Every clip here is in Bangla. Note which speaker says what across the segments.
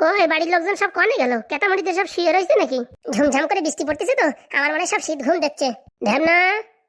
Speaker 1: কই বাড়ির লোকজন সব কনে গেল? কেতামড়িতে সব শুয়ে রয়েছে নাকি? ঝুমঝাম করে বৃষ্টি পড়তেছে তো, আমার মনে সব শীত ঘুম দেখছে। ঢ্যামনা,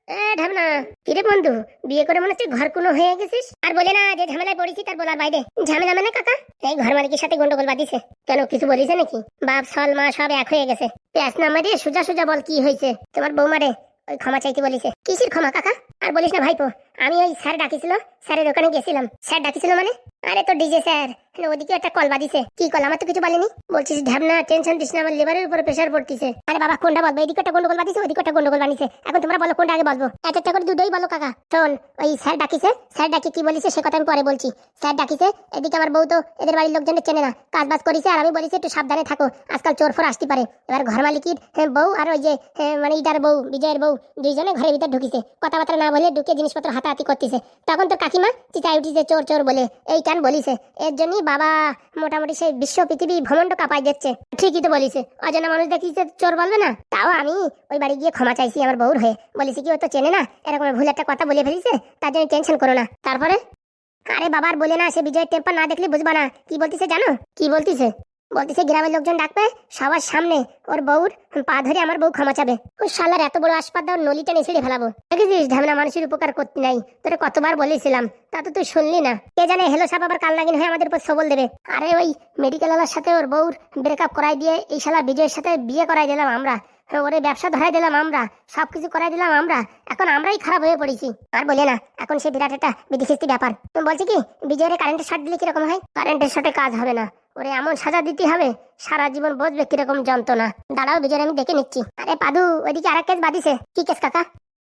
Speaker 1: এ ঢ্যামনা, কিরে বন্ধু, বিয়ে করে মনে হচ্ছে ঘর কোনো হয়ে গেছিস? আর বলে না, যে ঝামেলায় পড়েছি তার বলার বাইরে। ঝামেলা মানে কাকা এই ঘর মালিকের সাথে গন্ডগোল বাঁধিছে। কেন, কিছু বলিছে নাকি? বাপ সল মা সব এক হয়ে গেছে। প্যাস না মারিয়ে সোজা সোজা বল কি হয়েছে তোমার বৌমারে ওই ক্ষমা চাইতে বলিছে। কিসের ক্ষমা, কাকা? আর বলিস না ভাইপো আমি ওই স্যার ডাকিছিল স্যারের ওখানে গেছিলাম। স্যার ডাকিছিল মানে? আরে তো ডিজে স্যার ওদিকে একটা কল বাদিছে কি কল? আমার তো কিছু বলেনি। বলছিস ঢ্যাবনা টেনশন দিস না আমার লিভারের উপরে প্রেশার পড়তিছে। আরে বাবা কোনটা বলব? এদিকে একটা গন্ডগোল বাদিছে ওদিকে একটা গন্ডগোল বানিছে। এখন তোমরা বলো কোনটা আগে বলব? এক একটা করে দুটোই বলো কাকা। শোন ওই স্যার ডাকিছে স্যার ডাকি কি বলিছে সে কথা আমি পরে বলছি। স্যার ডাকিছে এদিকে আমার বউ তো এদের বাড়ির লোকজনের চেনে না। কাজ বাজ করিছে আর আমি বলিছি একটু সাবধানে থাকো। আজকাল চোর ফোর আসতে পারে। এবার ঘর মালিকের হ্যাঁ, বউ আর ওই যে হ্যাঁ, মানে ইটার বউ বিজয়ের বউ দুইজনে ঘরের ভিতরে ঢুকিছে। কথাবার্তা না বলে ঢুকে জিনিসপত্র হাতাহাতি করতেছে। তখন তোর কাকিমা, চিচাই উঠিছে, চোর চোর বলে, এই কেন বলিছে? এর জন্যই বাবা মোটামুটি সেই বিশ্ব পৃথিবী ভ্রমণ্ড কাঁপাই যাচ্ছে। ঠিকই তো বলিছে। অজানা মানুষ দেখিছে চোর বলবে না? তাও আমি ওই বাড়ি গিয়ে ক্ষমা চাইছি আমার বউর হয়ে। বলেছি কি ও তো চেনে না? এরকম ভুল একটা কথা বলে ফেলিছে? তার জন্য টেনশন করো না। তারপরে? আরে বাবার বলে না সে বিজয়ের টেম্পার না দেখলে বুঝবা না। কি বলতিছে জানো? কি বলতিছে? বলতেছে, গ্রামের লোকজন ডাকবে, সবার সামনে ওর বউর পা ধরে আমার বউ ক্ষমা চাবে। ওই শালার এত বড় আসপাত দাও, নলিটা নেছিড়ে ফেলাবো। দেখেছিস ঢামনা মানুষের উপকার করতে নাই। তোরে কতবার বলেছিলাম, তা তো তুই শুনলি না। কে জানে, হেলো সাপ আবার কাল নাগিন হয়ে আমাদের উপর সবল দেবে। আরে ওই মেডিকেল ওয়ালার সাথে ওর বউর ব্রেকআপ করাই দিয়ে এই শালা বিজয়ের সাথে বিয়ে করাই দিলাম আমরা। ওরে ব্যবসা ধরাই দিলাম আমরা, সবকিছু করাই দিলাম আমরা, এখন আমরাই খারাপ হয়ে পড়েছি। আর বলে না, এখন সে বিরাট একটা বিধিখিস্তি ব্যাপার। তুমি বলছি কি, বিজয়ের কারেন্টের শর্ট দিলে কীরকম হয়? কারেন্টের শর্টে কাজ হবে না। ওরে এমন সাজা দিতে হবে, সারা জীবন বসবে কীরকম যন্ত্রণা। দাঁড়াও বিজয় আমি দেখে নিচ্ছি। আরে পাদু, ওইদিকে আরেক কেস বাদিছে কি কেস কাকা?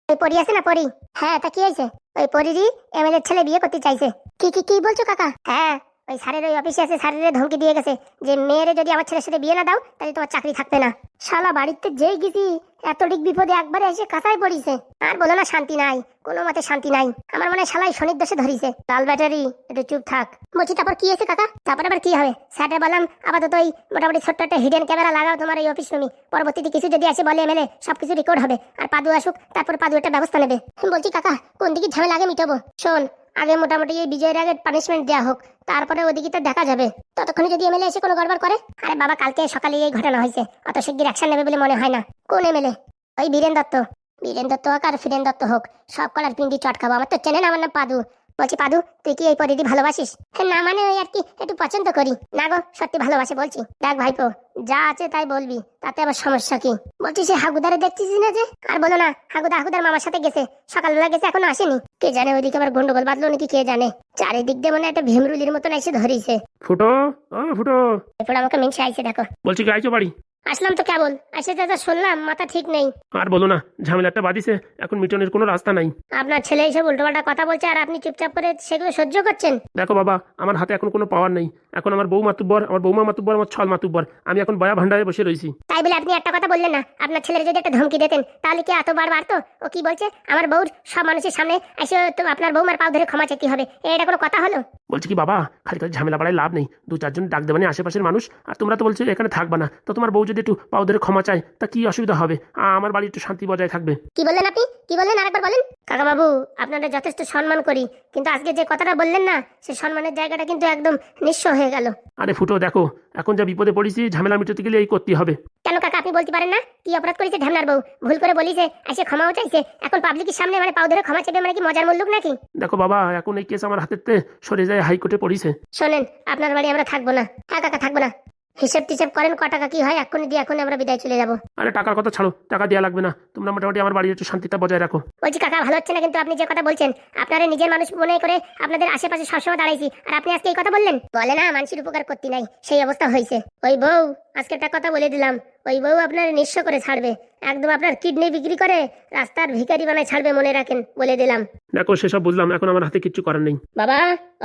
Speaker 1: ওই পরি আছে না পরি? হ্যাঁ তা কি হয়েছে? ওই পরিরই এমএলএর ছেলে বিয়ে করতে চাইছে। কি কি কি বলছো কাকা? হ্যাঁ ওই স্যারের ওই অফিসে আছে স্যারের ধমকি দিয়ে গেছে যে মেয়েরে যদি আমার ছেলের সাথে বিয়ে না দাও, তাহলে তোমার চাকরি থাকবে না। শালা বাড়িতে যেই গেছি এতটিক বিপদে একবারে এসে কাঁচায় পড়িছে। আর বলো না, শান্তি নাই, কোনো মতে শান্তি নাই। আমার মনে শালাই শনির দোষে ধরিছে। লাল ব্যাটারি, একটু চুপ থাক। বলছি, তারপর কি হয়েছে কাকা? তারপর আবার কি হবে? স্যারটা বললাম, আপাতত ওই মোটামুটি ছোট্ট একটা হিডেন ক্যামেরা লাগাও তোমার এই অফিস রুমে পরবর্তীতে কিছু যদি আসে, বলে এমএলএ, সবকিছু রেকর্ড হবে। আর পাদু আসুক, তারপর পাদু একটা ব্যবস্থা নেবে। বলছি, কাকা, কোন দিকে ঝামেলা আগে মিটাবো? শোন আগে মোটামুটি এই বিজয়ের আগে পানিশমেন্ট দেওয়া হোক, তারপরে ওদিকে তো দেখা যাবে। ততক্ষণে যদি এমএলএ এসে কোনো গড়বড় করে, আরে বাবা, কালকে সকালে এই ঘটনা হয়েছে, অত শিগগির অ্যাকশন নেবে বলে মনে হয় না। কোন এমএলএ ওই বীরেন দত্ত। বীরেন দত্ত হোক আর ফিরেন দত্ত হোক, সব কলার পিন্ডি চট খাব আমার তো চেনে না, আমার নাম পাদু। বলছি পাদু তুই কি এই পরিধি ভালোবাসিস? না মানে ওই আর কি একটু পছন্দ করি। না গো সত্যি ভালোবাসে বলছি। দেখ ভাইপো যা আছে তাই বলবি তাতে আবার সমস্যা কি? বলছি সে হাগুদারে দেখছিস না যে? আর বলো না হাগুদা হাগুদার মামার সাথে গেছে সকালবেলা গেছে এখনও আসেনি। কে জানে ওইদিকে আবার গন্ডগোল বাঁধলো নাকি কে জানে? চারিদিক দিয়ে মনে হয় একটা ভীমরুলির মতন এসে ধরিছে।
Speaker 2: ফুটো ও ফুটো।
Speaker 1: এরপর আমাকে মিনসে আইছে দেখো।
Speaker 2: বলছি কি আইছো বাড়ি?
Speaker 1: আসলাম তো কেবল। এসে যা শুনলাম মাথা ঠিক নেই।
Speaker 2: আর বলো না ঝামেলাটা বাদিছে এখন মিটনের কোনো রাস্তা নাই।
Speaker 1: আপনার ছেলে এসব উল্টোপাল্টা কথা বলছে আর আপনি চুপচাপ করে সেগুলো সহ্য করছেন?
Speaker 2: দেখো বাবা আমার হাতে এখন কোনো পাওয়ার নেই। এখন আমার বউ মাতুব্বর আমার বৌমা মাতুব্বর আমার ছল মাতুব্বর। আমি এখন বয়া ভান্ডারে বসে রয়েছি
Speaker 1: তাই বলে আপনি একটা কথা বললেন না। আপনার ছেলের যদি একটা ধমকি দিতেন তাহলে কি এতবার বাড়তো ও কি বলছে? আমার বউর সব মানুষের সামনে এসে তো আপনার বউমার পাও ধরে ক্ষমা চাইতে হবে। এটা কোনো কথা হলো?
Speaker 2: বলছি কি, বাবা, খালি খালি ঝামেলা পাড়ায় লাভ নেই। দু চারজন ডাক দেবানি আশেপাশের মানুষ, আর তোমরা তো বলছো এখানে থাকবা না। তো তোমার বউ যদি একটু পাওদের ক্ষমা চায়, তা কি অসুবিধা হবে? আমার বাড়ি একটু শান্তি বজায় থাকবে।
Speaker 1: কি বললেন আপনি? কি বললেন? আরেকবার বলেন। কাকা বাবু আপনারা যথেষ্ট সম্মান করি কিন্তু আজকে যে কথাটা বললেন না সে সম্মানের জায়গাটা কিন্তু একদম নিঃস্ব হয়ে গেল।
Speaker 2: আরে ফুটো দেখো এখন যা বিপদে পড়েছি ঝামেলা মিটাতে গেলে এই করতে হবে।
Speaker 1: কেন কাকা আপনি বলতে পারেন না? কি অপরাধ করেছে ঢ্যামনার বউ? ভুল করে বলিছে এসে ক্ষমাও চাইছে। এখন পাবলিকের সামনে মানে পাও ধরে ক্ষমা চাইবে মানে কি মজার মুল্লুক নাকি?
Speaker 2: দেখো বাবা এখন এই কেস আমার হাতেতে সরে যায় হাইকোর্টে পড়িছে।
Speaker 1: শোনেন আপনার বাড়ি আমরা থাকব না। হ্যাঁ কাকা থাকব না। হিসেব টিসেব করেন ক টাকা কি হয় এখনই দিয়ে এখন আমরা বিদায় চলে যাব।
Speaker 2: আরে টাকার কথা ছাড়ো টাকা দেওয়া লাগবে না। তোমরা মোটামুটি আমার বাড়ি একটু শান্তিটা বজায় রাখো।
Speaker 1: বলছি কাকা ভালো হচ্ছে না কিন্তু আপনি যে কথা বলছেন? আপনারা নিজের মানুষ মনে করে আপনাদের আশেপাশে সবসময় দাঁড়াইছি। আর আপনি আজকে এই কথা বললেন? বলে না মানুষের উপকার করতে নাই সেই অবস্থা হয়েছে। ওই বউ আজকে একটা কথা বলে দিলাম। ওই বউ আপনার নিঃস্ব করে ছাড়বে। একদম আপনার কিডনি বিক্রি করে রাস্তার ভিখারি বানায় ছাড়বে মনে রাখেন বলে দিলাম।
Speaker 2: দেখো সেসব বুঝলাম এখন আমার হাতে কিচ্ছু করার নেই।
Speaker 1: বাবা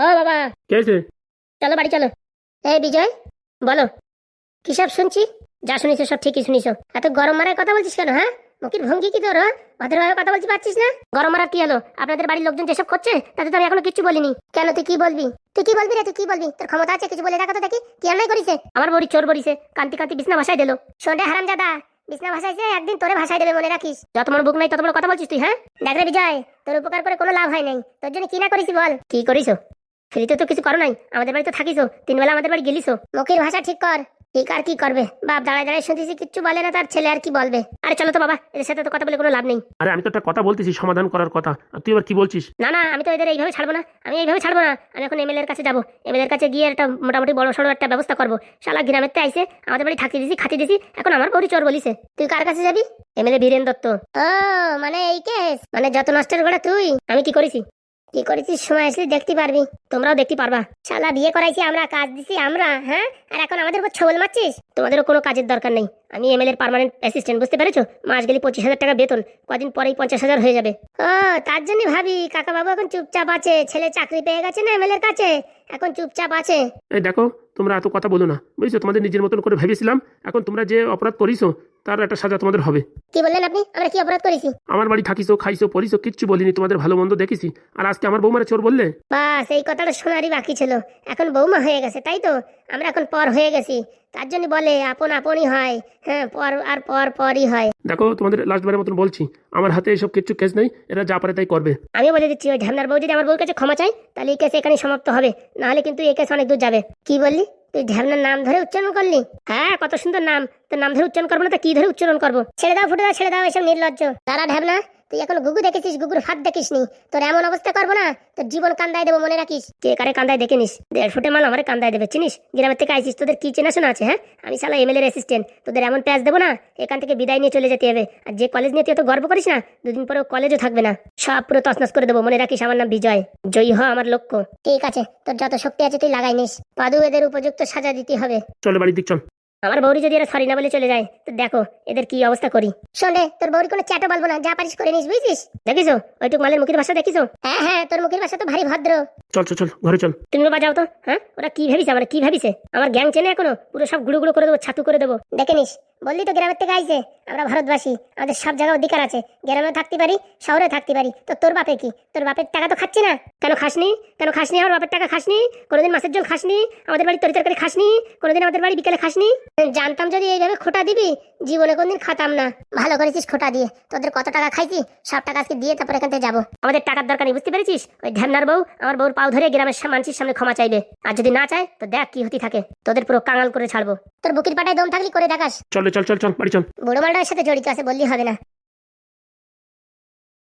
Speaker 1: ও বাবা।
Speaker 2: কে হয়েছে
Speaker 1: চলো বাড়ি চলো। এই বিজয় বলো। কি সব শুনছি? যা শুনিস সব ঠিকই শুনিস এত গরম মারার কথা বলছিস কেন হ্যাঁ? মুখের ভঙ্গি কি তোর হ্যাঁ? ভদ্রভাবে কথা বলতে পারছিস না? গরম মারার কি হলো? আপনাদের বাড়ির লোকজন যেসব করছে, তাতে তো আমি এখনও কিছু বলিনি। কেন, তুই কি বলবি? তুই কি বলবি রে, তুই কি বলবি? তোর ক্ষমতা আছে, কিছু বলে দেখা তো দেখি, কি অন্যায় করিছে? আমার বড়ি চোর বলিছে কান্তি কান্তি বিছনা ভাষায় দিল। শোনে হারাম দাদা বিছনা ভাষাইছে একদিন তোরে ভাষায় দেবে মনে রাখিস। যত বড় বুক নাই, তত বড় কথা বলছিস তুই হ্যাঁ? দেখ রে বিজয়, তোর উপকার করে কোনো লাভ হয় নাই। তোর জন্য কি না করিস বল? কি করিস ফ্রিতে তো কিছু করো নাই, আমাদের বাড়িতে থাকিসো তিন বেলা আমাদের বাড়ি গেলিসো মুখের ভাষা ঠিক কর। ঠিক আর কি করবে? বাপ দাঁড়ায় দাঁড়ায় শুনতেছি কিচ্ছু বলে না তার ছেলে আর কি বলবে? আরে চলো তো বাবা এদের সাথে তো কথা বলে কোনো লাভ নেই।
Speaker 2: আরে আমি তো একটা কথা বলতেছি সমাধান করার কথা। আর তুই এবার কি বলছিস?
Speaker 1: না না আমি তো এদের এইভাবে ছাড়বো না। আমি এইভাবে ছাড়বো না। আমি এখন এমএলএর কাছে যাব। এমএলএর কাছে গিয়ে একটা মোটামুটি বড় সড়ো একটা ব্যবস্থা করব। শালা গ্রামের তে আইসে আমাদের বাড়ি থাকতে দিছি খাতে দিছি এখন আমার বড়ি চোর বলিছে। তুই কার কাছে যাবি? এমএলএ বীরেন দত্ত। ও মানে এই কেস মানে যত নষ্টের গোড়া তুই। আমি কি করেছি? কি করেছিস? সময় আসলে দেখতে পারবি। তোমরাও দেখতে পারবা। শালা, বিয়ে করাইছি আমরা, কাজ দিছি আমরা হ্যাঁ? আর এখন আমাদের উপর ছবল মারছিস? তোমাদেরও কোনো কাজের দরকার নেই। আমি এমএলএ এর পার্মানেন্ট অ্যাসিস্ট্যান্ট বুঝতে পেরেছ? মাস গেলে পঁচিশ হাজার টাকা বেতন, কদিন পরেই পঞ্চাশ হাজার হয়ে যাবে। ও, তার জন্য ভাবি কাকা বাবু এখন চুপচাপ আছে, ছেলে চাকরি পেয়ে গেছে না এমএলএর কাছে? এখন চুপচাপ আছে।
Speaker 2: এই দেখো, তোমরা এত কথা বলো না। বুঝছ? তোমাদের নিজের মতন করে ভেবেছিলাম, এখন তোমরা যে অপরাধ করিছো তার একটা সাজা তোমাদের হবে।
Speaker 1: কি বললেন আপনি? আমরা কি অপরাধ করেছি?
Speaker 2: আমার বাড়ি থাকিছো খাইছো পরিছো কিচ্ছু বলিনি তোমাদের ভালো মন্দ দেখেছি। আর আজকে আমার বৌমারা চোর বললে?
Speaker 1: বাস এই কথাটা শোনারই বাকি ছিল। এখন বৌমা হয়ে গেছে তাই তো? আমরা এখন পর হয়ে গেছি। তার জন্য বলে আপন আপনই হয়। হ্যাঁ পর আর পর পরই হয়।
Speaker 2: দেখো তোমাদের লাস্টবারের মতন বলছি আমার হাতে এসব কিচ্ছু কেস নেই এরা যা পারে তাই করবে।
Speaker 1: আমি বলে দিচ্ছি ওই ঢ্যামনার বউ যদি আমার বউর কাছে ক্ষমা চাই তাহলে এই কেস এখানে সমাপ্ত হবে। নাহলে কিন্তু এই কেস অনেক দূর যাবে। কি বললি? তুই ঢ্যামনার নাম ধরে উচ্চারণ করলি? হ্যাঁ কত সুন্দর নাম। তো নাম ধরে উচ্চারণ করব না, তো কি ধরে উচ্চারণ করব? ছেড়ে দাও ফুটে দাও ছেড়ে দাও এসব নির্লজ্জ। তারা ঢ্যামনা তুই এখন গুগু দেখেছিস গুগুর ফাঁদ দেখিস নি তোর এমন অবস্থা করব না, তোর জীবন কান্দায় দেবো মনে রাখিস। কে কারে কান্দায় দেখে নিস দেড় ফুটে মাল আমার কান্দায় দেবে, চিনিস? গ্রামের থেকে আইসিস, তোদের কি চেনাশোনা আছে হ্যাঁ? আমি সালা এমএলএ অ্যাসিস্ট্যান্ট তোদের এমন প্যাচ দেবো না, এখান থেকে বিদায় নিয়ে চলে যেতে হবে। আর যে কলেজ নিয়ে তুই এত গর্ব করিস না, দুদিন পরে কলেজও থাকবে না। সব পুরো তসনস করে দেবো, মনে রাখিস আমার নাম বিজয়। জয়ী হ আমার লক্ষ্য। ঠিক আছে, তোর যত শক্তি আছে তুই লাগাই নিস। পাদু এদের উপযুক্ত সাজা দিতে হবে।
Speaker 2: চলো বাড়ির দিক, চল।
Speaker 1: আমার বৌরি যদি এরা সরি না বলে চলে যায় তো দেখো এদের কি অবস্থা করি। শোনে তোর বৌরি কোনো চ্যাটও বলব না যা পারিস করে নিস বুঝিস দেখিছো? ওইটুক মালের মুখের ভাষা দেখিছো? হ্যাঁ হ্যাঁ তোর মুখের ভাষা তো ভারী ভদ্র।
Speaker 2: চল চল চল ঘরে চল।
Speaker 1: তুমি বাজাও তো হ্যাঁ? ওরা কি ভাবিস আমার কি ভাবিছে? আমার গ্যাং চেনে এখনও? পুরো সব গুঁড়ো গুঁড়ো করে দেবো ছাতু করে দেবো। দেখে নিস বললি তো গ্রামের থেকে আইসে আমরা ভারতবাসী, আমাদের সব জায়গায় অধিকার আছে গ্রামে থাকতে পারি শহরে থাকতে পারি। তো তোর বাপে কি? তোর বাপের টাকা তো খাচ্ছি না। কেন খাসনি? কেন খাসনি? আমার বাপের টাকা খাসনি? কোনোদিন মাছের জল খাসনি? আমাদের বাড়ি তরি তরকারি খাসনি? কোনোদিন আমাদের বাড়ি বিকেলে খাসনি? জানতাম যদি এইভাবে খোটা দিবি জীবনে কোনদিন খাতাম না। ভালো করেছিস খোটা দিয়ে। তোদের কত টাকা খাইছি সব টাকা আজকে দিয়ে তারপর এখান থেকে যাব। আমাদের টাকার দরকার নেই বুঝতে পেরেছিস? ওই ঢ্যামনার বউ আমার বউর পাও ধরে গ্রামের মানুষের সামনে ক্ষমা চাইবে। আর যদি না চায় তো দেখ কি হতে থাকে। তোদের পুরো কাঙাল করে ছাড়বো। তোর বুকির পাটায় দম থাকলি করে দেখাস।
Speaker 2: চল চল চল চল বাড়ি চল।
Speaker 1: বুড়ো মালটার সাথে জড়িত আছে বললি হবে না।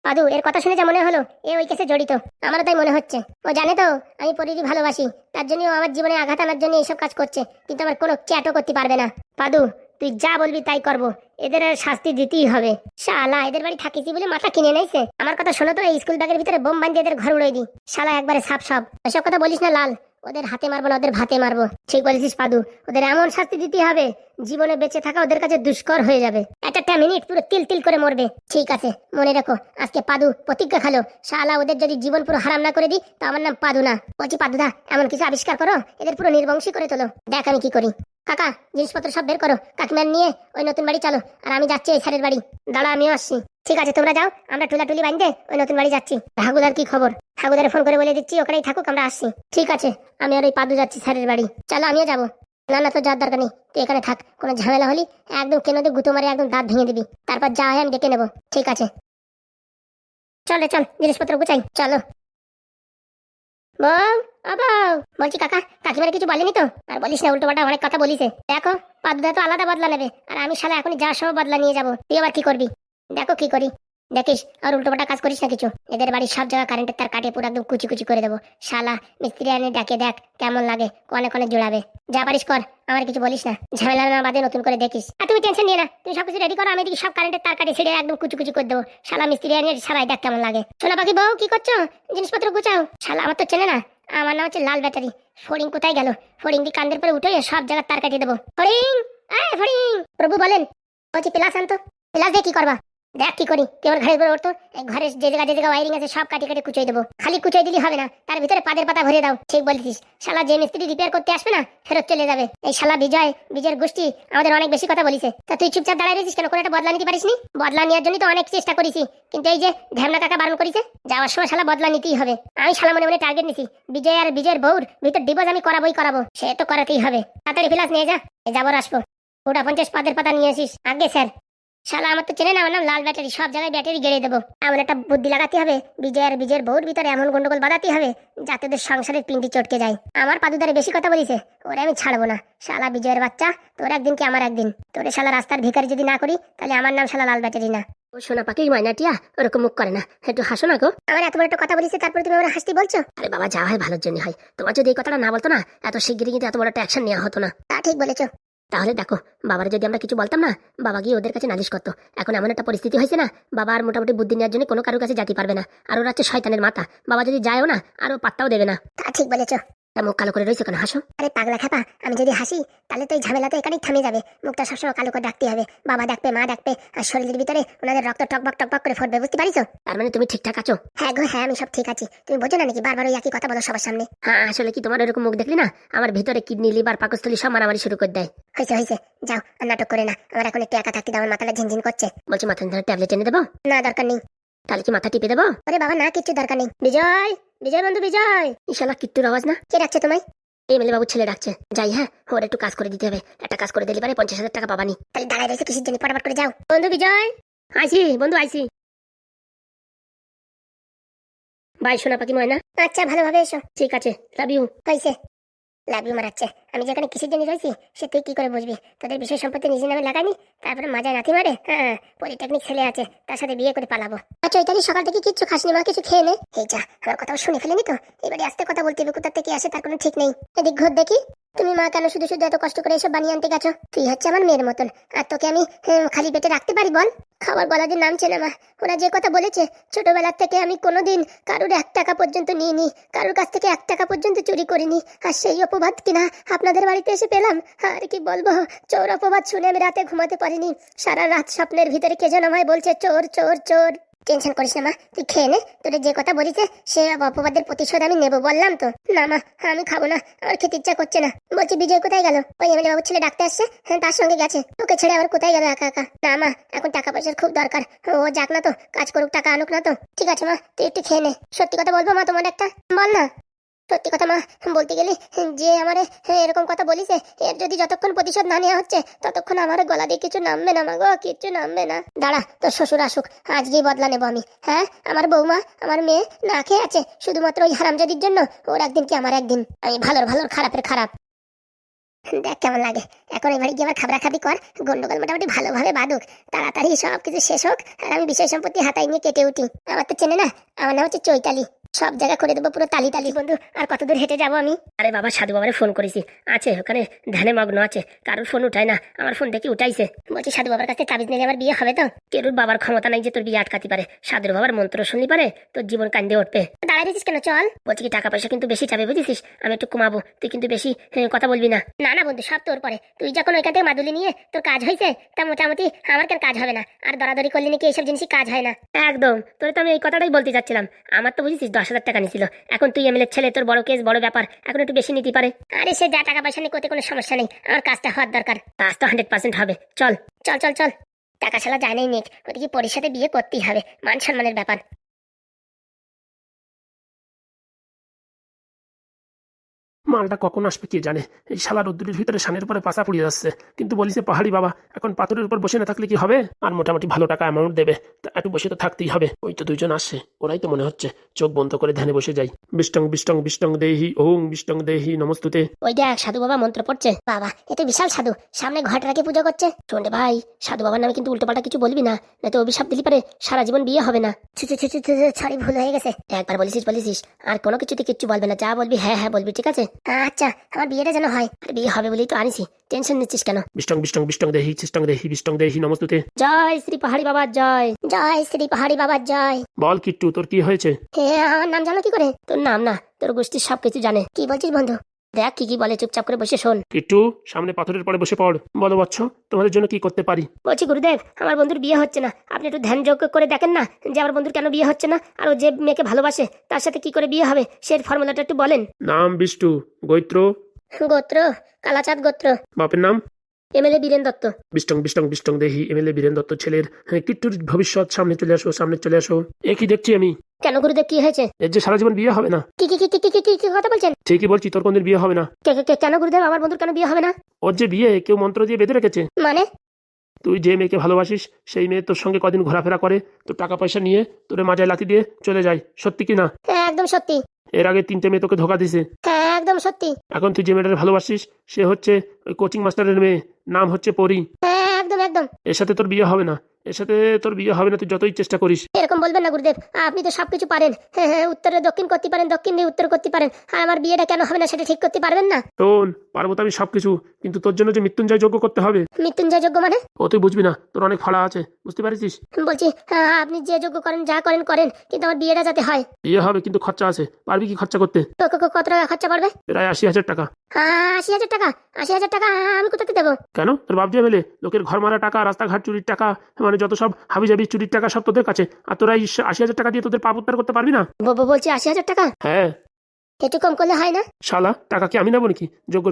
Speaker 1: পাদু এর কথা শুনে যা মনে হলো এ ওই কেসে জড়িত। আমারও তাই মনে হচ্ছে। ও জানে তো আমি পরিধি ভালোবাসি। তার জন্য আমার জীবনে আঘাত আনার জন্য এইসব কাজ করছে। কিন্তু আমার কোনো চ্যাটও করতে পারবে না। পাদু তুই যা বলবি তাই করব। এদের আর শাস্তি দিতেই হবে। শালা, এদের বাড়ি থাকিছি বলে মাথা কিনে নেইছে। আমার কথা শোনো তো, এই স্কুল ব্যাগের ভিতরে বোম বান্ধি এদের ঘর উড়াই দি। শালা, একবারে সাপ সব। এসব কথা বলিস না, লাল। ওদের হাতে মারবো না, ওদের ভাতে মারবো। ঠিক বলেছিস, পাদু। ওদের এমন শাস্তি দিতে হবে, জীবনে বেঁচে থাকা ওদের কাছে দুষ্কর হয়ে যাবে। এক একটা মিনিট পুরো তিল তিল করে মরবে। ঠিক আছে, মনে রাখো, আজকে পাদু প্রতিজ্ঞা খালো। শালা, ওদের যদি জীবন পুরো হারাম না করে দিই, তো আমার নাম পাদু না। বলছি, পাদুদা, এমন কিছু আবিষ্কার করো? এদের পুরো নির্বংশী করে তোলো। দেখ আমি কি করি। কাকা, জিনিসপত্র সব বের করো। কাকিমার নিয়ে ওই নতুন বাড়ি চলো, আর আমি যাচ্ছি ওই স্যারের বাড়ি। দাঁড়া আমিও আসছি। ঠিক আছে, তোমরা যাও, আমরা টুলা টুলি বাঁধতে ওই নতুন বাড়ি যাচ্ছি। হাগুদার কি খবর? হাগুদারে ফোন করে বলে দিচ্ছি, ওখানেই থাকুক, আমরা আসছি। ঠিক আছে, আমি আর ওই পাদু যাচ্ছি স্যারের বাড়ি। চলো, আমিও যাব। না না তো যাওয়ার দরকার নেই। তুই এখানে থাক, কোনো ঝামেলা হলি একদম কেনতে গুঁতো মারে একদম দাঁত ভেঙে দিবি। তারপর যা হয় আমি ডেকে নেব। ঠিক আছে। চল রে, চল, জিনিসপত্র গুছাই। চলো। বউ ও বউ বলছি, কাকা, কাকিমারে কিছু বলেনি তো? আর বলিস না উল্টো অনেক কথা বলিছে। দেখো, পাদুদা তো আলাদা বদলা নেবে। আর আমি শালা এখনই যা সব বদলা নিয়ে যাব। তুই আবার কি করবি? দেখো কি করি। দেখিস, আর উল্টো পাল্টা কাজ করিস না কিছু। এদের বাড়ির সব জায়গায় কারেন্টের তার কাটে পুরো একদম কুচি কুচি করে দেবো। শালা মিস্ত্রি আনে ডাকে দেখ, কেমন লাগে, কনে কনে জোড়াবে। যা পারিস কর, আমার কিছু বলিস না। ঝামেলা না বাদে নতুন করে দেখিস। আর তুমি টেনশন নিয়ে না, তুমি সবকিছু রেডি করো, আমি এদিকে সব কারেন্টের তার কাটে ছেড়ে একদম কুচি কুচি করে দেবো। শালা মিস্ত্রি আনে সারাই দেখ কেমন লাগে। শোনা পাখি বউ, কি করছ? জিনিসপত্র গুছাও। শালা, আমার তো চেনে না। আমার নাম হচ্ছে লাল ব্যাটারি। ফড়িং কোথায় গেল? ফড়িং দিয়ে কান্দের পরে উঠে সব জায়গায় তার কাটিয়ে দেবো। ফড়িং প্রভু বলেন বলছি প্লাস আনতো প্লাস দিয়ে কি করবা? দেখ কি করি, তুই আমার ঘরের উপরে এই ঘরের যে জায়গা যে জায়গা ওয়ারিং আছে, সব কাটি কাটি কুচাই দেবো। খালি কুচাই দিলে হবে না, তার ভিতরে পাদের পাতা ভরে দাও। ঠিক বলছিস শালা যে মিস্ত্রি রিপেয়ার করতে আসবে না, ফেরত চলে যাবে। এই শালা বিজয়, বিজয়ের গোষ্ঠী, আমাদের অনেক বেশি কথা বলিছে। তা তুই চুপচাপ দাঁড়ায় রয়েছিস কেন? কোনো একটা বদলা নিতে পারিসনি? বদলা নেওয়ার জন্য তো অনেক চেষ্টা করেছি। কিন্তু এই যে ঢ্যামনা কাকা বারণ করেছে, যাওয়ার সময় শালা বদলা নিতেই হবে। আমি শালা মনে মনে টার্গেট নিছি, বিজয় আর বিজয়ের বউর ভিতর ডিভোর্স আমি করাবোই করাবো, সে তো করাতেই হবে। তাড়াতাড়ি ফিলাস নিয়ে যা যাব আসব ওটা পঞ্চাশ পাদের পাতা নিয়ে আসিস। আগে স্যার শালা, আমার তো চেনে না, আমার নাম লাল ব্যাটারি, সব জায়গায় ব্যাটারি গেড়ে দেবো। এমন একটা বুদ্ধি লাগাতে হবে বিজয় আর বিজয়ের বউর ভিতরে এমন গন্ডগোল বাঁধাতে হবে, যাতে ওদের সংসারের পিন্ডি চটকে যায়। আমার পাদুদারে বেশি কথা বলিছে, ওরে আমি ছাড়বো না। শালা, বিজয়ের বাচ্চা, তোর একদিন কি আমার একদিন? তোরে শালা রাস্তার ভিখারি যদি না করি, তাহলে আমার নাম শালা লাল ব্যাটারি না। ও সোনা পাখি ময়নাটিয়া ওরকম মুখ করে না। একটু হাসো না গো। আমার এত বড় একটা কথা বলিছে, তারপরে তুমি আমার হাসতে বলছো? আরে বাবা যা হয় ভালোর জন্য হয়। তোমার যদি এই কথাটা না বলতো না, এত শিগগিরই কিন্তু এত বড় একটা অ্যাকশন নেওয়া হতো না। তা ঠিক বলেছ। তাহলে দেখো, বাবার যদি আমরা কিছু বলতাম না, বাবা গিয়ে ওদের কাছে নালিশ করতো। এখন এমন একটা পরিস্থিতি হয়েছে না, বাবা আর মোটামুটি বুদ্ধি নেওয়ার জন্য কোনো কারোর কাছে যেতে পারবে না। আর ওরা হচ্ছে শয়তানের মাথা। বাবা যদি যায়ও না আর ও পাত্তাও দেবে না। তা ঠিক বলেছ। তা মুখ কালো করে রয়েছে কেন? হাসো। আরে পাগলা খেপা আমি যদি হাসি তাহলে তো এই ঝামেলা তো এখানেই থামে যাবে। মুখটা সবসময় কালো করে ডাকতে হবে। বাবা ডাকবে মা ডাকবে আর শরীরের ভিতরে ওনাদের রক্ত টকবক টকবক করে ফুটবে বুঝতে পারিছো? তার মানে তুমি ঠিকঠাক আছো? হ্যাঁ গো হ্যাঁ আমি সব ঠিক আছি। তুমি বোঝো না নাকি বারবার ওই একই কথা বলো সবার সামনে? হ্যাঁ আসলে কি তোমার এরকম মুখ দেখলি না? আমার ভিতরে কিডনি লিভার পাকস্থলী সব মারামারি শুরু করে দেয়। হয়েছে হয়েছে। যাও আর নাটক করে না। আমার এখন একটু একা থাকতে দাও আমার মাথাটা ঝিনঝিন করছে। বলছি মাথা ধরে ট্যাবলেট এনে দেবো? না দরকার নেই। তাহলে কি মাথা টিপে দেবো? আরে বাবা না কিচ্ছু দরকার নেই। বিজয়! বিজয় বন্ধু বিজয়। ইশালা কিট্টুর আওয়াজ না? কে ডাকছে তোমায়? এমএলএ বাবু ছেলে ডাকছে। যাই হ্যাঁ ওর একটু কাজ করে দিতে হবে। একটা কাজ করে দিলে পারে পঞ্চাশ হাজার টাকা পাবানি। তাহলে দাঁড়ায় রয়েছে কিসের জন্য? পটাপট করে যাও। বন্ধু বিজয়। আইসি বন্ধু আইসি। বাই সোনা পাখি ময়না। আচ্ছা ভালোভাবে এসো। ঠিক আছে লাভ ইউ হয়েছে। লাভ মারাচ্ছে। আমি যেখানে কিসের জন্য রয়েছি সে তুই কি করে বুঝবি? তোদের বিষয় সম্পত্তি নিজের নামে লাগাইনি তারপরে মাজায় নাতি মারে? হ্যাঁ পলিটেকনিক ছেলে আছে, তার সাথে বিয়ে করে পালাবো। আচ্ছা ওইটালি সকাল থেকে কিচ্ছু খাসনি, মা কিছু খেয়ে নে। এই যা, আমার কথাও শুনে ফেলেনি তো? এবারে আস্তে কথা বলতে হবে, কোথা থেকে আসে তার কোনো ঠিক নেই। এদিক ঘর দেখি, তুমি মা কেন শুধু শুধু এত কষ্ট করে এসব বানিয়ে আনতে গেছো? তুই হচ্ছে আমার মেয়ের মতন। আর তোকে আমি খালি পেটে রাখতে পারি, বল? খাবার গলা দিয়ে নামছে না মা। ওরা যে কথা বলেছে, ছোটবেলার থেকে আমি কোনোদিন কারোর এক টাকা পর্যন্ত নিইনি, কারোর কাছ থেকে এক টাকা পর্যন্ত চুরি করিনি। আর সেই অপবাদ কিনা আপনাদের বাড়িতে এসে পেলাম? আর কি বলব, চোর অপবাদ শুনে আমি রাতে ঘুমাতে পারিনি। সারা রাত স্বপ্নের ভিতরে কে যেন আমায় বলছে, চোর চোর চোর। টেনশন করিস না, মা। তুই খেয়ে নে। তোরা যে কথা বলিছে, সে অপবাদের প্রতিশোধ আমি নেব, বললাম তো। না, মা, আমি খাব না। আমার খেতে ইচ্ছা করছে না। বলছি, বিজয় কোথায় গেল? ওই এমএলএ বাবুর ছেলে ডাকতে আসছে। হ্যাঁ তার সঙ্গে গেছে। তোকে ছেড়ে আবার কোথায় গেল একা একা? না, মা, এখন টাকা পয়সার খুব দরকার। ও যাক না তো, কাজ করুক, টাকা আনুক না তো। ঠিক আছে, মা, তুই একটু খেয়ে নে। সত্যি কথা বলব, মা, তোমার একটা? বল না। সত্যি কথা মা, বলতে গেলে যে আমার এরকম কথা বলিছে, এর যদি যতক্ষণ প্রতিশোধ না নেওয়া হচ্ছে, ততক্ষণ আমার গলা দিয়ে কিছু নামবে না মা গো কিছু নামবে না। দাঁড়া, তোর শ্বশুর আসুক, আজকেই বদলা নেব আমি। হ্যাঁ আমার বৌমা, আমার মেয়ে না খেয়ে আছে, শুধুমাত্র ওই হারামজাদির জন্য, ওর একদিন কি আমার একদিন? আমি ভালোর ভালোর খারাপের খারাপ। দেখ কেমন লাগে। এখন এবারে গিয়ে আবার খাবরা খাবি কর। গন্ডগোল মোটামুটি ভালোভাবে বাদুক তাড়াতাড়ি সব কিছু শেষ হোক আর আমি বিষয় সম্পত্তি হাতায় নিয়ে কেটে উঠি। আমার তো চেনে না আমার নাম হচ্ছে চৈতালি। সব জায়গা করে দেবো পুরো তালি তালি বন্ধু। আর কত দূর হেঁটে যাব আমি? আরে বাবা সাধু বাবারে ফোন করেছি। আছে ওখানে ধ্যানে মগ্ন আছে। কারোর ফোন উঠায় না। আমার ফোন দেখি উঠাইছে। বলছি সাধু বাবার কাছে তাবিজ নিলে আমার বিয়ে হবে তো? কেরুর বাবার ক্ষমতা নাই যে তোর বিয়ে আটকাতে পারে। সাধুর বাবার মন্ত্র শুনলি পারে? তোর জীবন কান্দে উঠবে। দাঁড়ায় দিছিস কেন? চল। বলছি কি টাকা পয়সা কিন্তু বেশি চাবে বুঝেছিস? আমি একটু কমাবো তুই কিন্তু বেশি হ্যাঁ, কথা বলবি না। না না বন্ধু সব তোর পরে। তুই যখন ওইখান থেকে মাদুলি নিয়ে তোর কাজ হয়েছে তা মোটামুটি আমার কেন কাজ হবে না? আর দরাদরি করলে নাকি এইসব জিনিসই কাজ হয় না? একদম। তোর তো আমি এই কথাটাই বলতে চাচ্ছিলাম আমার তো বুঝেছিস দশ হাজার টাকা নিছিল। এখন তুই এমএলএ ছেলে তোর বড় কেস বড় ব্যাপার। এখন একটু বেশি নিতে পারে। আরে সে যা টাকা পয়সা নিয়ে করতে কোনো সমস্যা নেই। আমার কাজটা হওয়ার দরকার। কাজ তো হান্ড্রেড পার্সেন্ট হবে। চল। চল চল চল। টাকা ছাড়া যায় নাই নেক ওদিকে পরির সাথে বিয়ে করতেই হবে। মান সম্মানের ব্যাপার।
Speaker 2: মালটা কখন আসবে কে জানে? এই শালা রোদ্দুরের ভিতরে সানের পরে পাশা পড়ে যাচ্ছে। কিন্তু বলিছে, পাহাড়ি বাবা, এখন পাথরের উপর বসে না থাকলে কি হবে? আর মোটামুটি ভালো টাকা অ্যামাউন্ট দেবে। তা একটু বসে তো থাকতেই হবে। ওই তো দুইজন আসছে। ওরাই তো মনে হচ্ছে চোখ বন্ধ করে ধ্যানে বসে যাই বিষ্টং বিষ্টং বিষ্টং দেহি, ওং, বিষ্টং দেহি, নমস্তুতে।
Speaker 1: ওই দেখ, সাধু বাবা মন্ত্র পড়ছে। বাবা, এ তো বিশাল সাধু। সামনে ঘট রাখে পুজো করছে। শোনে ভাই, সাধু বাবার নামে কিন্তু উল্টোপাল্টা কিছু বলবি না। না তো অভিশাপ দিলি পারে সারা জীবন বিয়ে হবে না। সরি ভুল হয়ে গেছে। একবার বলিস বলিস আর কোনো কিছুতে কিচ্ছু বলবে না। যা বলবি হ্যাঁ হ্যাঁ বলবি, ঠিক আছে? আচ্ছা আমার বিয়েটা যেন হয়। আর বিয়ে হবে বলেই তো আনিছি। টেনশন নিচ্ছিস কেন?
Speaker 2: বিষ্টং বিষ্টং বিষ্টং দেহি চিষ্টং দেহি বিষ্টং দেহি নমস্তুতে।
Speaker 1: জয় শ্রী পাহাড়ি বাবা জয়। জয় শ্রী পাহাড়ি বাবা জয়।
Speaker 2: বল কিট্টু তোর কি হয়েছে?
Speaker 1: হ্যাঁ আমার নাম জানো কি করে? তোর নাম না তোর গোষ্ঠীর সব কিছু জানে। কি বলছিস বন্ধু? দেখ কি কি বলে চুপচাপ করে বসে শোন।
Speaker 2: একটু সামনে পাথরের পরে বসে পড়। বলো বাচ্চ তোমাদের জন্য কি করতে পারি?
Speaker 1: বলছি গুরুদেব আমার বন্ধুর বিয়ে হচ্ছে না। আপনি একটু ধ্যান যোগ করে দেখেন না যে আমার বন্ধুর কেন বিয়ে হচ্ছে না আর ও যে মেয়েকে ভালোবাসে তার সাথে কি করে বিয়ে হবে সেই ফর্মুলাটা একটু বলেন।
Speaker 2: নাম বিষ্টু গৈত্র।
Speaker 1: গোত্র কালাচাঁদ গোত্র।
Speaker 2: বাপের নাম?
Speaker 1: এমএলএ বীরেন দত্ত।
Speaker 2: বিষ্টং বিষ্টং বিষ্টং দেহি এমএলএ বীরেন দত্ত ছেলের হ্যাঁ, কিট্টুর ভবিষ্যৎ সামনে চলে আসো সামনে চলে আসো। এ কি দেখছি আমি?
Speaker 1: কেন গুরুদেব কি হয়েছে?
Speaker 2: এর যে সারা জীবন বিয়ে হবে না।
Speaker 1: কি কি কি কি কি কি কথা বলছেন?
Speaker 2: ঠিকই বলছি তোর কোনদিন বিয়ে হবে না।
Speaker 1: কে- কে- কে- কেন গুরুদেব আমার বন্ধুর কেন বিয়ে হবে না?
Speaker 2: ওর যে বিয়ে কেউ মন্ত্র দিয়ে বেঁধে রেখেছে।
Speaker 1: মানে?
Speaker 2: তুই যে মেয়েকে ভালোবাসিস সেই মেয়ে তোর সঙ্গে কদিন ঘোরাফেরা করে তোর টাকা পয়সা নিয়ে তোর মাজায় লাথি দিয়ে চলে যায়। সত্যি কি না?
Speaker 1: হ্যাঁ একদম সত্যি।
Speaker 2: এর আগে তিনটে মেয়ে তোকে ধোকা দিছে।
Speaker 1: হ্যাঁ একদম সত্যি।
Speaker 2: এখন তুই যে মেয়েটাকে ভালোবাসিস সে হচ্ছে ওই কোচিং মাস্টারের মেয়ে। নাম হচ্ছে পরি।
Speaker 1: হ্যাঁ একদম একদম।
Speaker 2: এর সাথে তোর বিয়ে হবে না। এর সাথে তোর বিয়ে হবে না তুই যতই চেষ্টা করিস।
Speaker 1: এরকম বলবেন না গুরুদেব। আপনি তো সবকিছু পারেন। হ্যাঁ হ্যাঁ উত্তরে দক্ষিণ করতে পারেন দক্ষিণ দিয়ে উত্তর করতে পারেন। আর আমার বিয়েটা কেন হবে না সেটা ঠিক করতে পারবেন না?
Speaker 2: শোন পারব তো আমি সবকিছু কিন্তু তোর জন্য যে মৃত্যুঞ্জয় যোগ্য করতে হবে।
Speaker 1: মৃত্যুঞ্জয় যোগ্য মানে?
Speaker 2: ও তুই বুঝবি না তোর অনেক ফাড়া আছে বুঝতে পারিস
Speaker 1: বলছি হ্যাঁ, আপনি যে যোগ্য করেন যা করেন করেন কিন্তু আমার বিয়েটা যাতে হয়।
Speaker 2: বিয়ে হবে কিন্তু খরচা আছে পারবি কি খরচা করতে?
Speaker 1: তো ক- ক- কত টাকা খরচা পড়বে?
Speaker 2: প্রায় আশি হাজার টাকা।
Speaker 1: হ্যাঁ, আশি হাজার টাকা আশি হাজার টাকা আমি কোথাতে দেবো?
Speaker 2: কেন? তোর বাপ মেলে লোকের ঘর মারা টাকা রাস্তাঘাট চুরির টাকা মানে যত সব হাবিজাবি চুরির টাকা সব তোদের কাছে। আর তোরা আশি হাজার টাকা দিয়ে তোদের পাপ উদ্ধার করতে পারবি না?
Speaker 1: বলছি আশি হাজার টাকা?
Speaker 2: হ্যাঁ।
Speaker 1: একটু কম করলে হয় না?
Speaker 2: শালা টাকা কি আমি নেব নাকি?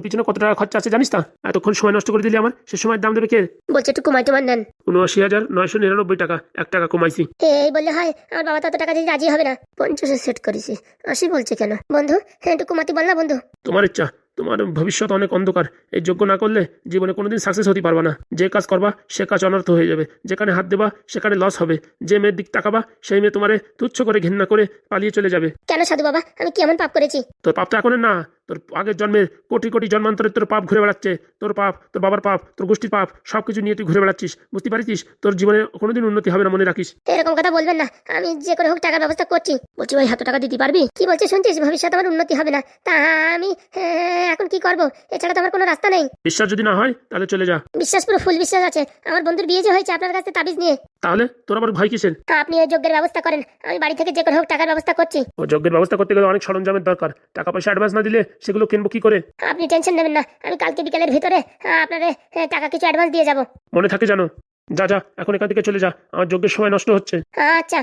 Speaker 2: পিছনে কত টাকা খরচা আছে জানিস না এতক্ষণ সময় নষ্ট করে দিলি আমার। সে সময় দাম দেবে কে?
Speaker 1: বলছে একটু কমাই টমাই নেন।
Speaker 2: উনআশি হাজার নয়শো নিরানব্বই টাকা। এক টাকা কমাইছি।
Speaker 1: এই বললে হয় আমার বাবা তত টাকা দিয়ে রাজি হবে না। পঞ্চাশে সেট করেছি। আশি বলছে কেন? বন্ধু হ্যাঁ একটু কমাতে বল না বন্ধু।
Speaker 2: তোমার ইচ্ছা। তোমার ভবিষ্যৎ অনেক অন্ধকার। এই যোগ্য না করলে জীবনে কোনোদিন সাকসেস হতে পারবা না। যে কাজ করবা সে কাজ অনর্থ হয়ে যাবে। যেখানে হাত দেবা সেখানে লস হবে। যে মেয়ের দিক তাকাবা সেই মেয়ে তোমারে তুচ্ছ করে ঘেন্না করে পালিয়ে চলে যাবে।
Speaker 1: কেন সাধু বাবা? আমি কি এমন পাপ করেছি?
Speaker 2: তোর পাপ তো এখন না। তোর আগের জন্মের কোটি কোটি জন্মান্তরে তোর পাপ ঘুরে বেড়াচ্ছে। তোর পাপ তোর বাবার পাপ তোর গোষ্ঠীর পাপ সব কিছু নিয়ে তুই ঘুরে বেড়াচ্ছিস। বুঝতে পারিস তোর জীবনে কোনোদিন উন্নতি হবে না মনে রাখিস।
Speaker 1: এরকম কথা বলবেন না? আমি যে করে হোক টাকার ব্যবস্থা করছি। বলছি ভাই হাত টাকা দিতে পারবি? কি বলছিস শুনছিস? ভবিষ্যতে আমার উন্নতি হবে না। তা আমি হ্যাঁ, এখন কি করব? এছাড়া তো আমার কোনো রাস্তা নেই।
Speaker 2: বিশ্বাস যদি না হয় তাহলে চলে যা।
Speaker 1: বিশ্বাস পুরো ফুল বিশ্বাস আছে। আমার বন্ধুর বিয়ে যে হয়েছে আপনার কাছে তাবিজ নিয়ে।
Speaker 2: তাহলে তোর আবার ভয় কিসের?
Speaker 1: আপনি ওই যজ্ঞের ব্যবস্থা করেন। আমি বাড়ি থেকে যে করে হোক টাকার ব্যবস্থা করছি।
Speaker 2: ও যজ্ঞের ব্যবস্থা করতে গেলে অনেক সরঞ্জামের দরকার। টাকা পয়সা অ্যাডভান্স না দিলে সেগুলো কিনবো কি করে?
Speaker 1: আপনি টেনশন নেবেন না আমি কালকে বিকালের ভিতরে আহ, আপনারে আহ, টাকা কিছু অ্যাডভান্স দিয়ে যাব।
Speaker 2: মনে থাকে জানো যা যা এখন এখান থেকে চলে যা আমার যজ্ঞের সময় নষ্ট হচ্ছে।
Speaker 1: আচ্ছা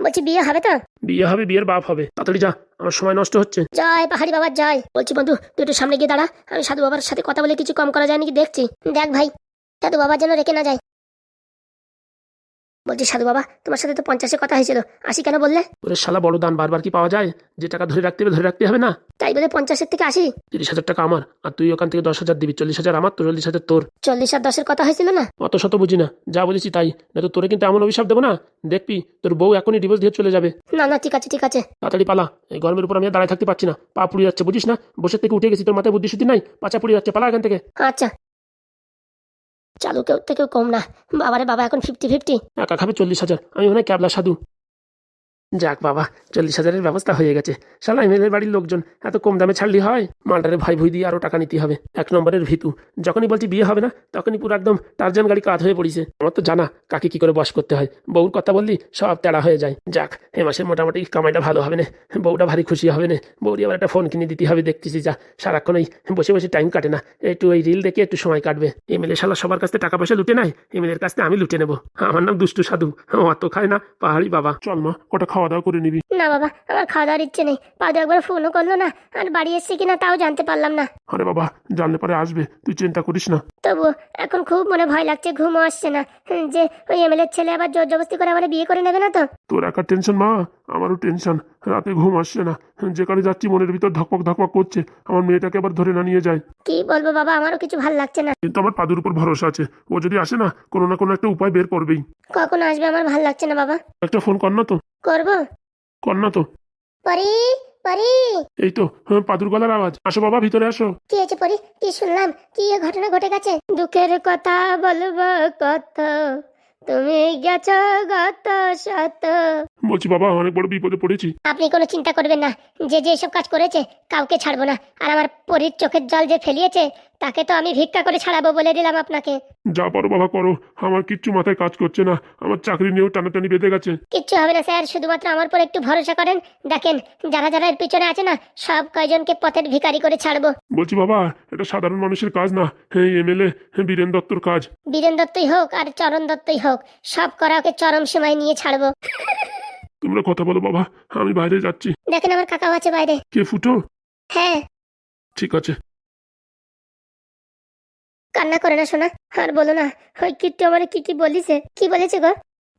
Speaker 1: বলছি বিয়ে হবে তো?
Speaker 2: বিয়ে হবে বিয়ের বাপ হবে। তাড়াতাড়ি যা আমার সময় নষ্ট হচ্ছে।
Speaker 1: জয় পাহাড়ি বাবার জয়। বলছি বন্ধু তুই একটু সামনে গিয়ে দাঁড়া আমি সাধু বাবার সাথে কথা বলে কিছু কম করা যায় নাকি দেখছি। দেখ ভাই সাধু বাবার যেন রেখে না যায়। বলছি সাধু বাবা তোমার সাথে তো পঞ্চাশে কথা হয়েছিল। আশি কেন বললে?
Speaker 2: ওরে শালা বড় দান বারবার কি পাওয়া যায়? যে টাকা ধরে রাখতে হবে ধরে রাখতে হবে না।
Speaker 1: তাই বলে পঞ্চাশের থেকে আসি?
Speaker 2: তিরিশ হাজার টাকা আমার আর তুই ওখান থেকে দশ হাজার দিবি। চল্লিশ হাজার আমার তো চল্লিশ হাজার তোর।
Speaker 1: চল্লিশ আর দশের কথা হয়েছিল না?
Speaker 2: অত শত বুঝি না যা বলেছি তাই। না তো তোরে কিন্তু এমন অভিশাপ দেবো না? দেখবি তোর বউ এখনই ডিভোর্স দিয়ে চলে যাবে।
Speaker 1: না না ঠিক আছে ঠিক আছে।
Speaker 2: তাড়াতাড়ি পালা এই গরমের উপর আমি আর দাঁড়ায় থাকতে পারছি না। পা পুড়ে যাচ্ছে বুঝিস না? বসে থেকে উঠে গেছি তোর মাথায় বুদ্ধি শুদ্ধি নাই পাচা পুড়ে যাচ্ছে পালা এখান থেকে।
Speaker 1: আচ্ছা। চালু কেউ থেকেও কম না। বাবারে বাবা, এখন ফিফটি ফিফটি
Speaker 2: একা খাবে চল্লিশ হাজার। আমি মনে হয় ক্যাবলা সাধু। যাক বাবা, চল্লিশ হাজারের ব্যবস্থা হয়ে গেছে। শালা এমএলএর বাড়ির লোকজন, এত কম দামে ছাড়লি হয়? মালটারে ভাই ভুই দিয়ে আরও টাকা নিতে হবে। এক নম্বরের ভিতু। যখনই বলছি বিয়ে হবে না, তখনই পুরো একদম টার্জান গাড়ি কাত হয়ে পড়িছে। আমার তো জানা কাকে কি করে বস করতে হয়। বউর কথা বললি, সব তেড়া হয়ে যায়। যাক, এ মাসে মোটামুটি কামাইটা ভালো হবে না। বউটা ভারী খুশি হবে না। বউরি আবার একটা ফোন কিনে দিতে হবে, দেখতেছি যা। সারাক্ষণ ওই বসে বসে টাইম কাটে না। একটু ওই রিল দেখে একটু সময় কাটবে। এমএলএ শালা সবার কাছ থেকে টাকা পয়সা লুটে নাই এমএলএর কাছ আমি লুটে নেব। আমার নাম দুষ্টু সাধু। অত খায় না, পাহাড়ি বাবা। চল মা কটা খাওয়া দাওয়া করে নিবি।
Speaker 1: না বাবা আমার খাওয়া দাওয়ার ইচ্ছে নেই। পাদু একবার ফোনও করল না আর বাড়ি এসছে কিনা তাও জানতে পারলাম না।
Speaker 2: আরে বাবা জানলে পরে আসবে তুই চিন্তা করিস না।
Speaker 1: তবু এখন খুব মনে ভয় লাগছে ঘুমও আসছে না। যে ওই এমএলএ ছেলে আবার জোর জবস্তি করে আমার বিয়ে করে নেবে না তো?
Speaker 3: তোর একার টেনশন মা আমারও টেনশন রাতে ঘুম আসছে না। যেখানে যাচ্ছি মনের ভিতর ধকপক ধকপক করছে আমার মেয়েটাকে আবার ধরে না নিয়ে যায়।
Speaker 1: কি বলব বাবা আমারও কিছু ভালো লাগছে না।
Speaker 3: কিন্তু আমার পাদুর উপর ভরসা আছে। ও যদি আসে না কোনো না কোনো একটা উপায় বের করবেই।
Speaker 1: কখন আসবে আমার ভালো লাগছে না বাবা?
Speaker 3: একটা ফোন কর না তো।
Speaker 1: করব?
Speaker 3: কর না তো।
Speaker 1: পরি পরি।
Speaker 3: এই তো হ্যাঁ, পাদুর গলার আওয়াজ। আসো বাবা ভিতরে আসো।
Speaker 1: কি হয়েছে পরি? কি শুনলাম? কি এ ঘটনা ঘটে গেছে? দুঃখের কথা বলব কত। তুমি গেছো গত শত।
Speaker 3: বলছি বাবা অনেক বড় বিপদে পড়েছি।
Speaker 1: আপনি কোনো চিন্তা করবেন না যে যে সব কাজ করেছে কাউকে ছাড়বো না। আর আমার পরীর চোখের জল যে ফেলিয়েছে তাকে তো আমি ভিক্ষা করে ছাড়াবো বলে দিলাম আপনাকে।
Speaker 3: যা পারো বাবা করো। আমার কিচ্ছু মাথায় কাজ করছে না। আমার চাকরি নিয়েও টানাটানি বেঁধে গেছে।
Speaker 1: কিচ্ছু হবে না স্যার শুধুমাত্র আমার পর একটু ভরসা করেন। দেখেন যারা যারা এর পিছনে আছে না সব কয়জনকে পথের ভিখারি করে ছাড়বো।
Speaker 3: বলছি বাবা এটা সাধারণ মানুষের কাজ না। হ্যাঁ এমএলএ বীরেন দত্তর কাজ।
Speaker 1: বীরেন দত্তই হোক আর চরণ দত্তই হোক সব করা ওকে চরম সময় নিয়ে ছাড়বো।
Speaker 3: তোমরা কথা বলো বাবা আমি বাইরে যাচ্ছি।
Speaker 1: দেখেন আমার কাকাও আছে বাইরে।
Speaker 3: কে ফুটো?
Speaker 1: হ্যাঁ।
Speaker 3: ঠিক আছে।
Speaker 1: কান্না করে না শোনা আর বলো না, ওই কিট্টু আমার কি কি বলিছে? কি বলেছে গো?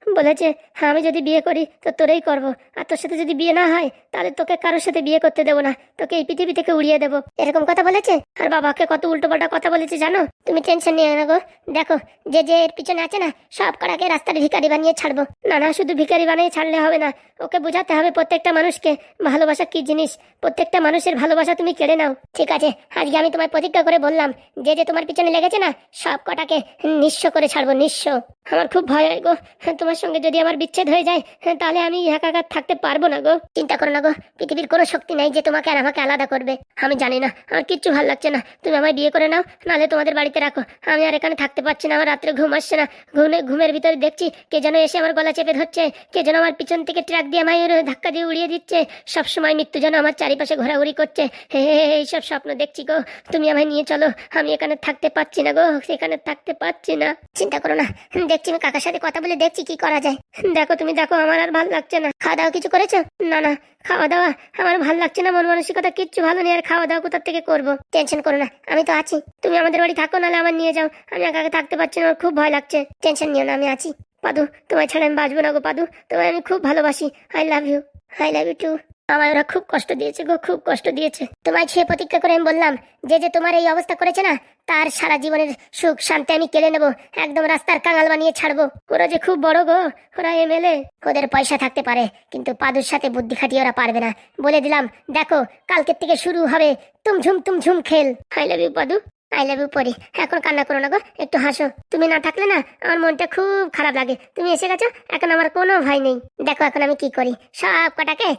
Speaker 1: বলেছে হ্যাঁ আমি যদি বিয়ে করি, তো তোরেই করব। আর তোর সাথে যদি বিয়ে না হয়, তাহলে তোকে কারোর সাথে বিয়ে করতে দেবো না। তোকে এই পৃথিবী থেকে উড়িয়ে দেবো। এরকম কথা বলেছে? আর বাবাকে কত উল্টোপাল্টা কথা বলেছে জানো? তুমি টেনশন নিয়ে না গো। দেখো, যে যে এর পিছনে আছে না, সব কটাকে রাস্তার ভিখারি বানিয়ে ছাড়বো। না না, শুধু ভিখারি বানিয়ে ছাড়লে হবে না। ওকে বোঝাতে হবে প্রত্যেকটা মানুষকে, ভালোবাসা কি জিনিস? প্রত্যেকটা মানুষের ভালোবাসা তুমি কেড়ে নাও। ঠিক আছে, আজকে আমি তোমায় প্রতিজ্ঞা করে বললাম, যে যে তোমার পিছনে লেগেছে না, সব কটাকে নিঃস্ব করে ছাড়বো, নিঃস্ব। আমার খুব ভয় হয় গো। তোমার সঙ্গে যদি আমার বিচ্ছেদ হয়ে যায় তাহলে আমি একাকার থাকতে পারব না গো। চিন্তা করো না গো পৃথিবীর কোনো শক্তি নাই যে তোমাকে আর আমাকে আলাদা করবে। আমি জানি না আমার কিচ্ছু ভালো লাগছে না। তুমি আমায় বিয়ে করে নাও নাহলে তোমাদের বাড়িতে রাখো। আমি আর এখানে থাকতে পারছি না আমার রাত্রে ঘুম আসছে না। ঘুমে ঘুমের ভিতরে দেখছি কে যেন এসে আমার গলা চেপে ধরছে কে যেন আমার পিছন থেকে ট্রাক দিয়ে আমায় ধাক্কা দিয়ে উড়িয়ে দিচ্ছে। সবসময় মৃত্যু যেন আমার চারিপাশে ঘোরাঘুরি করছে। হে হে, হে, এইসব স্বপ্ন দেখছি গো। তুমি আমায় নিয়ে চলো আমি এখানে থাকতে পারছি না গো সেখানে থাকতে পারছি না। চিন্তা করো না দেখছি আমি কাকার সাথে কথা বলে দেখছি কি করা যায়। দেখো তুমি, দেখো, আমার আর ভালো লাগছে না। খাওয়া দাওয়া কিছু করেছ? না না, খাওয়া দাওয়া আমার ভালো লাগছে না। মন মানসিকতা কিচ্ছু ভালো নেই, আর খাওয়া দাওয়া কোথার থেকে করব? টেনশন করো না, আমি তো আছি। তুমি আমাদের বাড়ি থাকো, নাহলে আমার নিয়ে যাও। আমি একা থাকতে পারছি না, আমার খুব ভয় লাগছে। টেনশন নিও না, আমি আছি। পাদু, তোমায় ছাড়া আমি বাঁচবো না গো, পাদু। তোমায় আমি খুব ভালোবাসি। I love you I love you too আমায় ওরা খুব কষ্ট দিয়েছে গো, খুব কষ্ট দিয়েছে। তোমায় ছুঁয়ে প্রতিজ্ঞা করে আমি বললাম, যে যে তোমার এই অবস্থা করেছে না, তার সারা জীবনের সুখ শান্তি আমি কেড়ে নেব, একদম রাস্তার কাঙাল বানিয়ে ছাড়বো। ওরা যে খুব বড় গো, ওরা এমএলএ, ওদের পয়সা থাকতে পারে, কিন্তু পাদুর সাথে বুদ্ধি খাটিয়ে ওরা পারবে না। বলে দিলাম, দেখো, কালকের থেকে শুরু হবে তুম ঝুম তুম ঝুম খেল। আই লাভ ইউ পাদু। আই লাভ ইউ পরি। এখন কান্না করো না গো, একটু হাসো। তুমি না থাকলে না, আমার মনটা খুব খারাপ লাগে। তুমি এসে গেছো, এখন আমার কোনো ভয় নেই। দেখো এখন আমি কি করি। সব কটাকে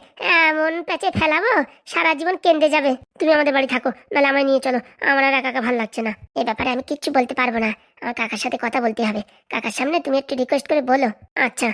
Speaker 1: এমন প্যাচে ফেলাবো, সারা জীবন কেন্দ্রে যাবে। তুমি আমাদের বাড়ি থাকো, নাহলে আমায় নিয়ে চলো। আমার আর একা ভালো লাগছে না। এই ব্যাপারে আমি কিচ্ছু বলতে পারব না। আমার কাকার সাথে কথা বলতে হবে। কাকার সামনে তুমি একটু রিকোয়েস্ট করে বলো। আচ্ছা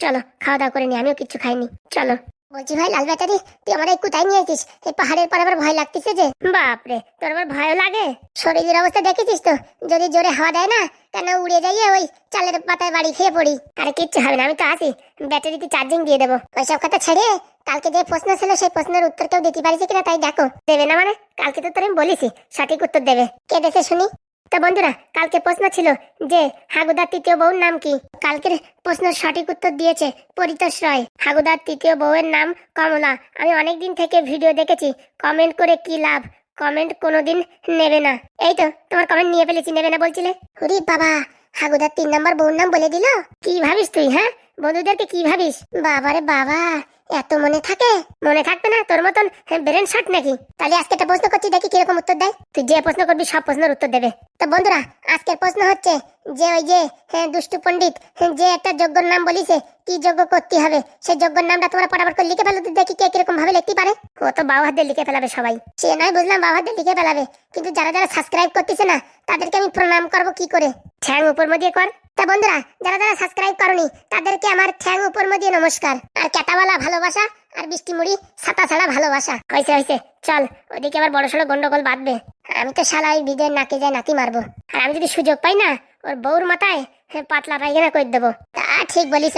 Speaker 1: চলো, খাওয়া দাওয়া করে নি, আমিও কিচ্ছু খাইনি। চলো। বলছি ভাই লাল ব্যাটারি তুই আমার কোথায় নিয়ে এসিস এই পাহাড়ের পর আবার ভয় লাগতেছে যে। বাপরে তোর আবার ভয় লাগে? শরীরের অবস্থা দেখেছিস তো? যদি জোরে হাওয়া দেয় না কেন উড়ে যাইয়ে ওই চালের পাতায় বাড়ি খেয়ে পড়ি? আরে কিচ্ছু হবে না আমি তো আছি। ব্যাটারিতে চার্জিং দিয়ে দেবো। ওইসব কথা ছেড়ে কালকে যে প্রশ্ন ছিল সেই প্রশ্নের উত্তর কেউ দিতে পারিস কিনা তাই দেখো। দেবে না মানে? কালকে তো তোর আমি বলিসি সঠিক উত্তর দেবে। কে দেশে শুনি? তো বন্ধুরা, কালকে প্রশ্ন ছিল যে হাগুদার তৃতীয় বউর নাম কি? কালকের প্রশ্নের সঠিক উত্তর দিয়েছে পরিতোষ রয়। হাগুদার তৃতীয় বউয়ের নাম কমলা। আমি অনেক দিন থেকে ভিডিও দেখেছি, কমেন্ট করে কি লাভ? কমেন্ট কোনোদিন নেবে না। এই তো, তোমার কমেন্ট নিয়ে ফেলেছি, নেবে না বলছিলে? হরি বাবা, হাগুদার তিন নম্বর বউর নাম বলে দিল? কি ভাবিস তুই হ্যাঁ? বন্ধুদেরকে কি ভাবিস? বাবারে বাবা। এত মনে থাকে? মনে থাকবে না? তোর মতন ব্রেন শট নাকি? তাহলে আজকে একটা প্রশ্ন করছি দেখি কীরকম উত্তর দেয়। তুই যে প্রশ্ন করবি সব প্রশ্নের উত্তর দেবে। তো বন্ধুরা আজকের প্রশ্ন হচ্ছে যে ওই যে হ্যাঁ, দুষ্টু পণ্ডিত হ্যাঁ, যে একটা যজ্ঞর নাম বলিছে কি যজ্ঞ করতে হবে? সেই যজ্ঞর নামটা তোমরা পটাপট করে লিখে ফেলো দেখি কে কীরকম ভাবে লিখতে পারে। ও তো বাবা হাত লিখে ফেলাবে সবাই। সে নয় বুঝলাম বাবা হাত লিখে ফেলাবে। কিন্তু যারা যারা সাবস্ক্রাইব করতেছে না তাদেরকে আমি প্রণাম করব কি করে? ঠ্যাং উপর মধ্যে কর। তা বন্ধুরা, যারা যারা সাবস্ক্রাইব করনি, তাদেরকে আমার ঠ্যাং উপর মধ্যে নমস্কার। আর ক্যাটাওয়ালা ভালোবাসা আর বৃষ্টি মুড়ি ছাতা ছাড়া ভালোবাসা। হয়েছে হয়েছে, চল, ওদিকে আবার বড় সড়ো গন্ডগোল বাঁধবে। আমি তো শালা ওই নাকে যায় নাকি মারবো। আর আমি যদি সুযোগ পাই না, ওর বউর মাথায় পাতলা পায়খানা করে দেবো। তা ঠিক বলিস।